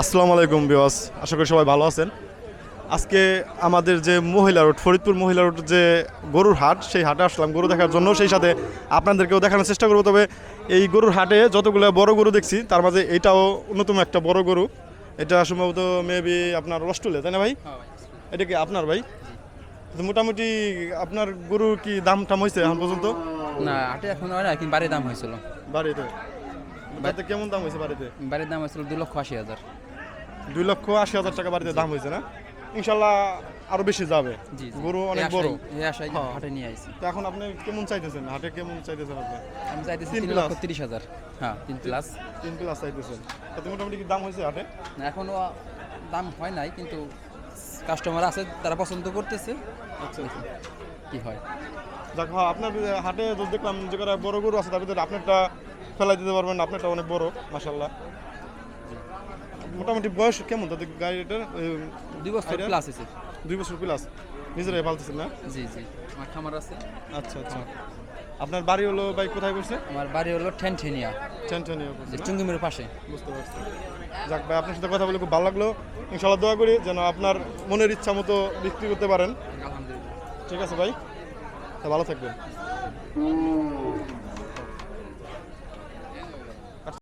আসসালামু আলাইকুম বিওয়াস আশা করি সবাই ভালো আছেন। আজকে আমাদের যে মহিলা রোড ফরিদপুর মহিলা রোড যে গরুর হাট সেই হাটে আসলাম গরু দেখার জন্য। সেই সাথে আপনাদেরকেও দেখানোর চেষ্টা করব। তবে এই গরুর হাটে যতগুলো বড় গরু দেখছি তার মাঝে এটাও অন্যতম একটা বড় গরু। এটা সম্ভবত মেবি আপনার রস্টুলে তাই না ভাই? এটা কি আপনার ভাই? মোটামুটি আপনার গরু কি দাম টাম হয়েছে এখন পর্যন্ত? না হাটে এখন হয় না কিন্তু বাড়ির দাম হয়েছিল। বাড়িতে? বাড়িতে কেমন দাম হয়েছে বাড়িতে? বাড়ির দাম হয়েছিল দু লক্ষ আশি হাজার। দুই লক্ষ আশি হাজার টাকা বাড়িতে দাম হয়েছে না? ইনশাল্লাহ আরও বেশি যাবে। গরু অনেক বড়। হ্যাঁ। হাটে নিয়ে আইছি। তো এখন আপনি কেমন চাইতেছেন? হাটে কেমন চাইতেছেন আপনি? আমি চাইতেছি তিন লক্ষ তিরিশ হাজার। হ্যাঁ তিন প্লাস তিন প্লাস চাইতেছেন। তাতে মোটামুটি কি দাম হয়েছে হাটে? না এখনও দাম হয় নাই কিন্তু কাস্টমার আছে তারা পছন্দ করতেছে। আচ্ছা। কি হয়। যাক হ্যাঁ আপনার হাটে তো দেখলাম যে বড় গরু আছে তার ভিতরে আপনারটা ফেলাই দিতে পারবেন আপনারটা অনেক বড় মাসাল্লাহ মোটামুটি বয়স কেমন তাদের গাড়িটার? দুই বছর? প্লাস আছে দুই বছর প্লাস নিজেরাই পালতেছেন না? জি জি। আমার খামার আছে। আচ্ছা আচ্ছা। আপনার বাড়ি হলো ভাই কোথায় করছে আমার বাড়ি হলো ঠেনঠেনিয়া। টেনশনিয়া করছে যে না? চুঙ্গুমের পাশে। বুঝতে পারছি। যাক ভাই আপনার সাথে কথা বলে খুব ভালো লাগল। ইনশাল্লাহ দোয়া করি যেন আপনার মনের ইচ্ছা মতো বিক্রি করতে পারেন। আলহামদুলিল্লাহ। ঠিক আছে ভাই? তা ভালো থাকবেন।